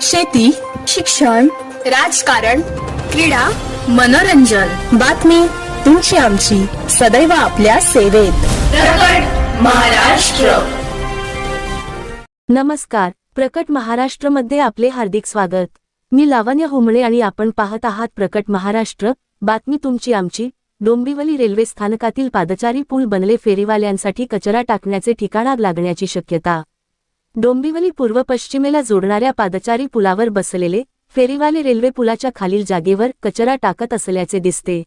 शेती शिक्षण राजकारण क्रीडा मनोरंजन. बातमी तुमची आमची. सदैव आपल्या सेवेत. महाराष्ट्र. नमस्कार. प्रकट महाराष्ट्रमध्ये आपले हार्दिक स्वागत. मी लावण्य होमळे आणि आपण पाहत आहात प्रकट महाराष्ट्र. बातमी तुमची आमची. डोंबिवली रेल्वे स्थानकातील पादचारी पूल बनले फेरीवाल्यांसाठी कचरा टाकण्याचे ठिकाण लागण्याची शक्यता. डोंबिवली पूर्व पश्चिमेला जोडणाऱ्या पादचारी पुलावर बसलेले फेरीवाले रेल्वे पुलाच्या खालील जागेवर कचरा टाकत असल्याचे दिसते.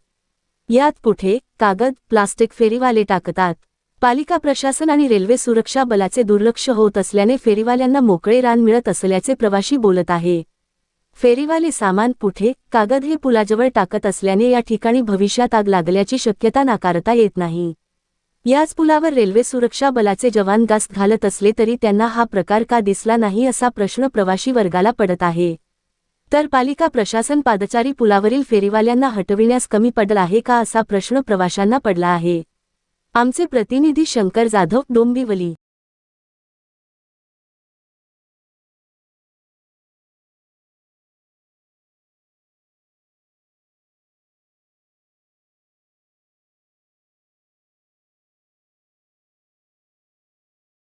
यात कुठे कागद प्लास्टिक फेरीवाले टाकतात. पालिका प्रशासन आणि रेल्वे सुरक्षा बलाचे दुर्लक्ष होत असल्याने फेरीवाल्यांना मोकळे रान मिळत असल्याचे प्रवाशी बोलत आहे. फेरीवाले सामान पुठे कागद हे पुलाजवळ टाकत असल्याने या ठिकाणी भविष्यात आग लागल्याची शक्यता नाकारता येत नाही. याच पुलावर रेल्वे सुरक्षा बलाचे जवान गास्त घालत असले तरी त्यांना हा प्रकार का दिसला नाही असा प्रश्न प्रवाशी वर्गाला पडत आहे. तर पालिका प्रशासन पादचारी पुलावरील फेरीवाल्यांना हटविण्यास कमी पडला आहे का असा प्रश्न प्रवाशांना पडला आहे. आमचे प्रतिनिधी शंकर जाधव डोंबिवली.